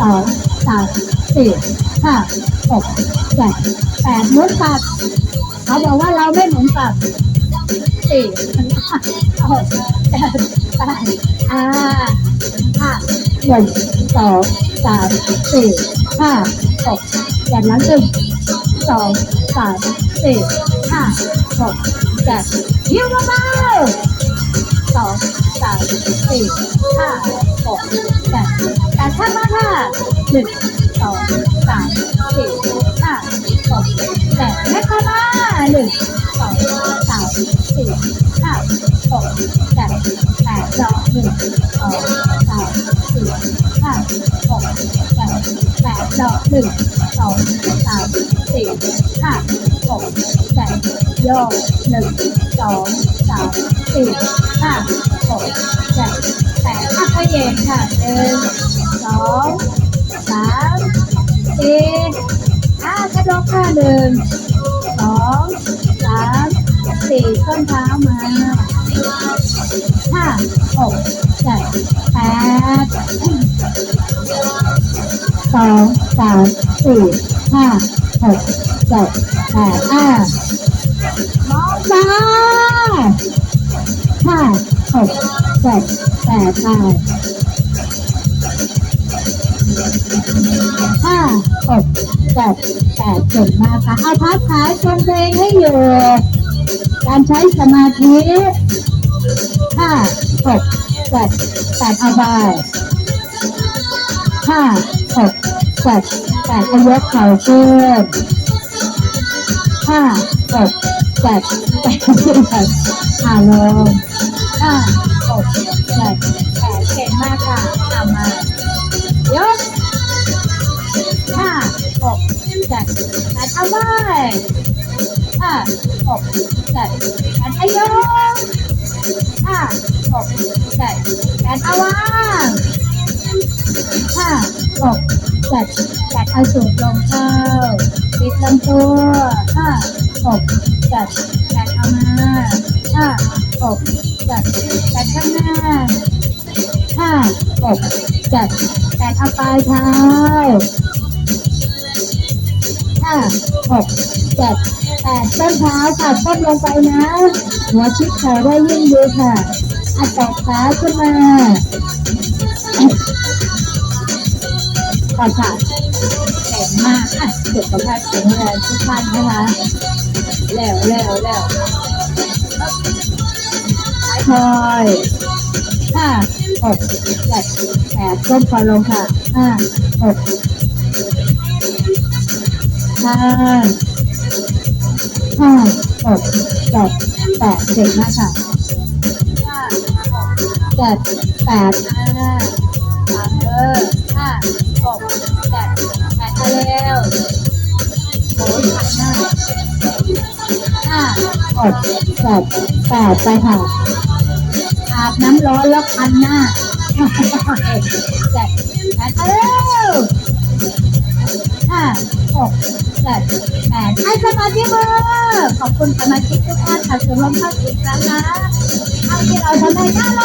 สองสามสี่ห้าหกเจ็ดแปดหมุนกลับเขาบอกว่าเราไม่หมุนกับสี่ห้าหกเจ็ดแปดอ่าห้าหนึ่งสองสามสี่ห้าหกเจ็ดแล้วหนึ่งสองสามสี่ห้าหกเจ็ดยิ้มเบาๆสองสามสี่ห้าหกเจ็ดแปดข้ามาค่ หนึ่งสองสามสี่ห้าหกเจ็ดแม่ข้ามาหนึ่งสองสามสี่ห้าหกเจ็ดแปดดอกหนึ่งสองสามสี่ห้าหกเจ็ดแปดดอกหนึ่งสองสามสี่ห้าหกเจ็ดโยกหนึ่งสองสามสี่ห้าหกเจ็ดแปดอะขยเย็นค่ะหนึ่ง องสามสี่ห้ากระดกค่ะหนึ่งสองสามสี่ต้นเท้ามาห้าหกเจ็ดแปดสองสามสี่ห้าหกเจ็ดแปดอะมองซ้ายห้าหกเจ็ดแปดแปด ห้าหกเจ็ดแปดเจ็ดมากค่ะเอาพักขาชมเพลงให้อยู่ การใช้สมาธิห้าหกเจ็ดแปดเอาไปห้าหกเจ็ดแปดเอายกเข่าขึ้นห้าหกเจ็ดแปดขึ้นขาลงห้าหกเจ็ด เจ็ดแปดเอาไปห้าหกเจ็ดแปดเอายกห้าหกเจ็ดแปดเอาวางห้าหกเจ็ดแปดเอาสูดลงเข้าปิดลำตัวห้าหกเจ็ดแปดเอามาห้าหกเจ็ดแปดข้างหน้าห้าหกเจ็ดแปดเอาปลายเท้า ห้าหกเจ็ดแปดต้นเท้าค่ะต้นลงไปนะ หัวชิดเข่าได้ยิ่งดีค่ะอัดแตกขาขึ้นมาต่อค่ะแข็งมากอะสุขภาพแข็งแรงทุกท่านนะคะแล้วแล้วแล้วท้ายทอยห้าหกเจ็ดแปดก้มคอลงค่ะห้าหก ห้าห้าหกเจ็ดแปดเจ็ดมากค่ะห้าหกเจ็ดแปดห้าสามเออห้าหกเจ็ดแปดเอาเร็วโอ้ยห้าห้าหกเจ็ดแปดไปค่ะอาบน้ำร้อนแล้วคันหน้าเจ็ดแปดเอาเร็ว ห้าหกเจ็ดแปดให้สมาชิกมือขอบคุณสมาชิกทุกท่านค่ะชมรมเข้าอีกครั้งนะเอาที่เราทำได้หน้าล